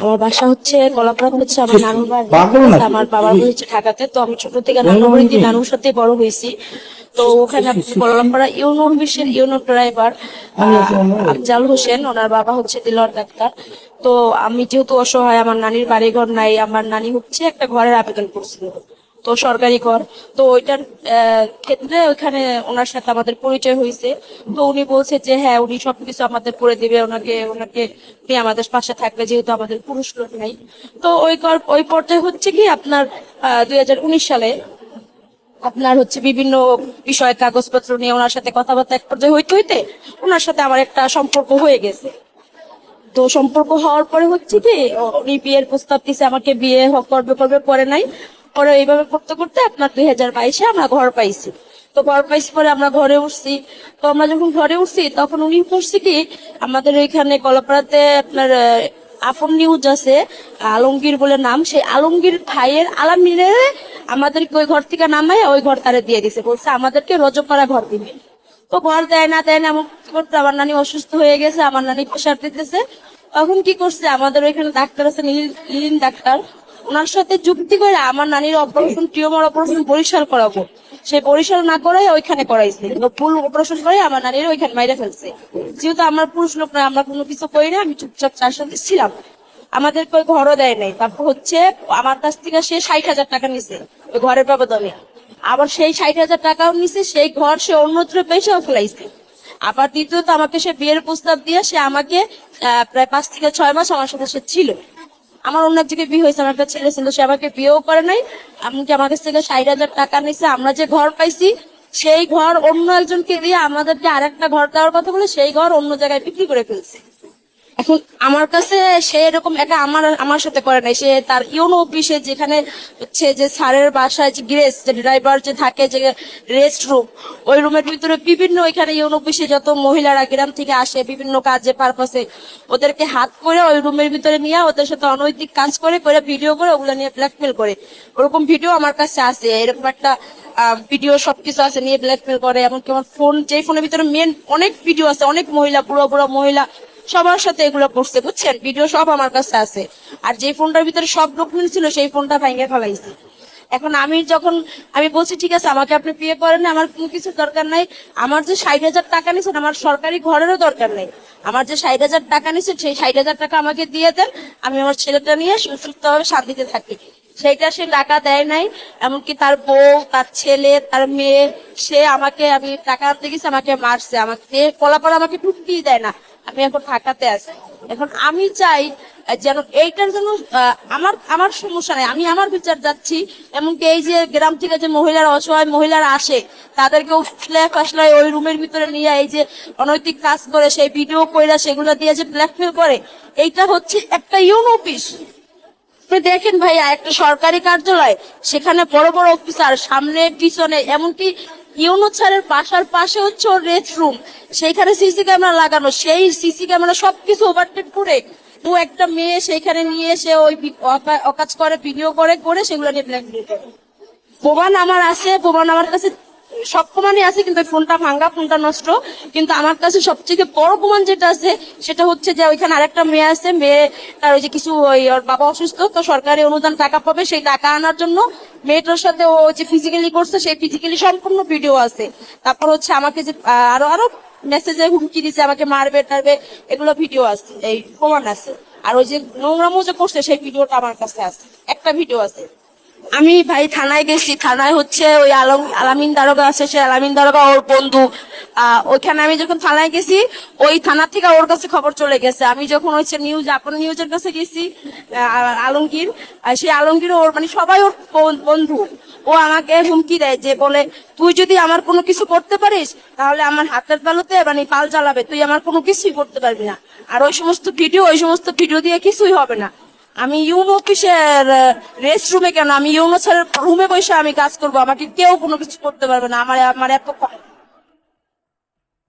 আমার বাসা হচ্ছে কলাপাড়া হচ্ছে আমার নানুর বাড়ি। আমার বাবার বাড়ি হচ্ছে ঢাকাতে। তো আমি ছোট থেকে নানুর বাড়িতে নানুর সাথে বড় হয়েছি। তো ওখানে কলাপাড়া ইউনো অফিসের ইউনো ড্রাইভার আফজাল হোসেন ওনার বাবা হচ্ছে দিলর ডাক্তার। তো আমি যেহেতু অসহায় আমার নানির বাড়ি ঘর নাই আমার নানি হচ্ছে একটা ঘরের আবেদন করছিল। তো সরকারি কর। তো ওইটার ক্ষেত্রে ওইখানে ওনার সাথে আমাদের পরিচয় হয়েছে তো উনি বলছে যে হ্যাঁ উনি সবকিছু আমাদের করে দিবে, ওনাকে ওনাকে আমাদের পাশে থাকবে, যেহেতু আমাদের পুরুষ লোক নাই। তো ওই কর- ওই পর্যায়ে হচ্ছে কি, আপনার দুই হাজার উনিশ সালে আপনার হচ্ছে বিভিন্ন বিষয়ে, কাগজপত্র নিয়ে ওনার সাথে কথাবার্তা এক পর্যায়ে হইতে হইতে ওনার সাথে আমার একটা সম্পর্ক হয়ে গেছে। তো সম্পর্ক হওয়ার পরে হচ্ছে কি, উনি বিয়ের প্রস্তাব দিছে, আমাকে বিয়ে করবে করবে পরে নাই। পরে এইভাবে করতে করতে আপনার দুই হাজার বাইশে আমরা ঘর পাইছি। তো ঘর পাইছি পরে আমরা ঘরে উঠছি। তো আমরা যখন ঘরে উঠছি, তখন উনি করছি কি, আমাদের ওইখানে কলাপাড়াতে আপনার আপন নিউজ আছে, আলমগীর বলে নাম, সেই আলমগীর ভাইয়ের আলামিনের আমাদেরকে ওই ঘর থেকে নামায় ওই ঘর তারা দিয়ে দিছে। বলছে, আমাদেরকে রজপাড়া ঘর দিবে। তো ঘর দেয় না দেয় না, এমন করতে আমার নানি অসুস্থ হয়ে গেছে, আমার নানি প্রেশার দিতেছে। তখন কি করছে, আমাদের ওইখানে ডাক্তার আছে, নীল- ডাক্তার। ওনার সাথে যুক্তি করে আমার নানির অপারেশন টিউমার অপারেশন বরিশাল করাবো। সে বরিশাল না করাই ওইখানে করাইছে। ফুল অপারেশন করে আমার নানির ওইখানে মাইরে ফেলছে। যেহেতু আমার পুরুষ লোক নয়, আমরা কোনো কিছু করি না, আমি চুপচাপ চার সাথে ছিলাম। আমাদেরকে ওই ঘরও দেয় নাই। তারপর হচ্ছে আমার কাছ থেকে সে ষাট হাজার টাকা নিছে ওই ঘরের ব্যবধানে। আবার সেই ষাট হাজার টাকাও নিছে, সেই ঘর সে অন্যত্র পেয়েছেও ফেলাইছে। আবার দ্বিতীয়ত আমাকে সে বিয়ের প্রস্তাব দিয়ে সে আমাকে প্রায় পাঁচ থেকে ছয় মাস আমার সাথে সে ছিল। আমার অন্য এক জায়গায় বিয়ে হয়েছে, আমার একটা ছেলে ছিল, সে আমাকে বিয়েও করে নাই। এমনকি আমার কাছ থেকে ষাট হাজার টাকা নিয়েছে, আমরা যে ঘর পাইছি, সেই ঘর অন্য একজনকে দিয়ে আমাদেরকে আর একটা ঘর দেওয়ার কথা বলে, সেই ঘর অন্য জায়গায় বিক্রি করে ফেলছে। এখন আমার কাছে সে এরকম এটা আমার আমার সাথে করে নাই। সে তার ইউনো অফিসে যেখানে হচ্ছে যে স্যারের বাসায় যে গ্রেস যে ড্রাইভার যে থাকে যে রেস্ট রুম ওই রুমের ভিতরে বিভিন্ন ওইখানে ইউনো অফিসে যত মহিলারা গ্রাম থেকে আসে, বিভিন্ন কাজে পারপাসে ওদেরকে হাত করে ওই রুমের ভিতরে নিয়ে ওদের সাথে অনৈতিক কাজ করে করে ভিডিও করে, ওগুলো নিয়ে ব্ল্যাকমেল করে। ওরকম ভিডিও আমার কাছে আছে, এরকম একটা ভিডিও সবকিছু আছে নিয়ে ব্ল্যাকমেল করে। এমনকি আমার ফোন যে ফোনের ভিতরে মেন অনেক ভিডিও আছে, অনেক মহিলা, বুড়ো বুড়ো মহিলা সবার সাথে এগুলো করছে, বুঝছেন? ভিডিও সব আমার কাছে আছে। আর যে ফোনটার ভিতরে সব ডকুমেন্ট ছিল, সেই ফোনটা ভেঙে ফেলাইছে। এখন আমি যখন, আমি বলছি, ঠিক আছে, আমাকে আপনি বিয়ে করেন, আমার কোনো কিছু দরকার নাই। আমার যে ষাট হাজার টাকা নিয়েছেন আমার সরকারি ঘরেরও দরকার নেই। আমার যে ষাট হাজার টাকা নিছেন, সেই ষাট হাজার টাকা আমাকে দিয়ে দেন। আমি আমার ছেলেটা নিয়ে সুস্থভাবে শান্তিতে থাকি। সেইটা সে টাকা দেয় নাই, এমনকি তার বউ, তার ছেলে, তার মেয়ে, সে আমাকে, আমি টাকা আনতে গেছি, আমাকে মারছে। আমাকে কলাপাড়া আমাকে ঢুকতেই দেয় না। আমি এখন ঢাকাতে আছি। এখন আমি চাই যেন এইটার জন্য আমার আমার সমস্যা নাই। আমি আমার বিচার যাচ্ছি, এমনকি এই যে গ্রাম থেকে যে মহিলারা অসহায় মহিলারা আসে তাদেরকে ফ্ল্যাট আসলাই ওই রুমের ভিতরে নিয়ে এই যে অনৈতিক কাজ করে, সেই ভিডিও কইরা সেগুলো দিয়ে যে ব্ল্যাকমেল করে, এইটা হচ্ছে একটা ইউন অফিস। আপনি দেখেন ভাইয়া, একটা সরকারি কার্যালয়, সেখানে বড় বড় অফিসার, সামনে, পিছনে, এমনকি ইউনো স্যারের বাসার পাশে হচ্ছে ওর রেস্ট রুম। সেইখানে সিসি ক্যামেরা লাগানো। সেই সিসি ক্যামেরা সবকিছু ওভারটেক করে দু একটা মেয়ে সেইখানে নিয়ে এসে ওই অকা- অকাজ করে ভিডিও করে করে সেগুলো নিয়ে ব্ল্যাকমেল করে। প্রমাণ আমার আছে প্রমাণ আমার কাছে সব প্রমাণই আছে, কিন্তু ফোনটা ভাঙ্গা, ফোনটা নষ্ট। কিন্তু আমার কাছে সবথেকে বড় প্রমাণ যেটা আছে, সেটা হচ্ছে যে ওইখানে আরেকটা মেয়ে আছে, মেয়ে, তার ওই যে কিছু ওই ওর বাবা অসুস্থ, তো সরকারি অনুদান টাকা পাবে, সেই টাকা আনার জন্য মেয়েটার সাথে ও যে ফিজিক্যালি করছে, সেই ফিজিক্যালি সম্পূর্ণ ভিডিও আছে। তারপর হচ্ছে আমাকে যে আরও আরও মেসেজে হুমকি দিছে, আমাকে মারবে, টারবে, এগুলো ভিডিও আছে, এই প্রমাণ আছে। আর ওই যে নোংরামো যে করছে, সেই ভিডিওটা আমার কাছে আছে। একটা ভিডিও আছে। আমি ভাই থানায় গেছি, থানায় হচ্ছে ওই আলম, আলামিন দারোগা আছে সে আলামিন দারোগা ওর বন্ধু। ওইখানে আমি যখন থানায় গেছি, ওই থানা থেকে ওর কাছে খবর চলে গেছে। আমি যখন হচ্ছে নিউজ আপন নিউজের কাছে গেছি আলমগীর সেই আলমগীর ওর মানে সবাই ওর বন্ধু। ও আমাকে হুমকি দেয় যে বলে, তুই যদি আমার কোনো কিছু করতে পারিস, তাহলে আমার হাতের তালুতে মানে পাল চালাবে তুই আমার কোনো কিছুই করতে পারবি না। আর ওই সমস্ত ভিডিও ওই সমস্ত ভিডিও দিয়ে কিছুই হবে না। আমি ইউনো অফিসের রেস্ট রুমে কেন? আমি ইউনো রুমে বসে আমি কাজ করব। আমাকে কেউ কোনো কিছু করতে পারবে না। আমার আমার এত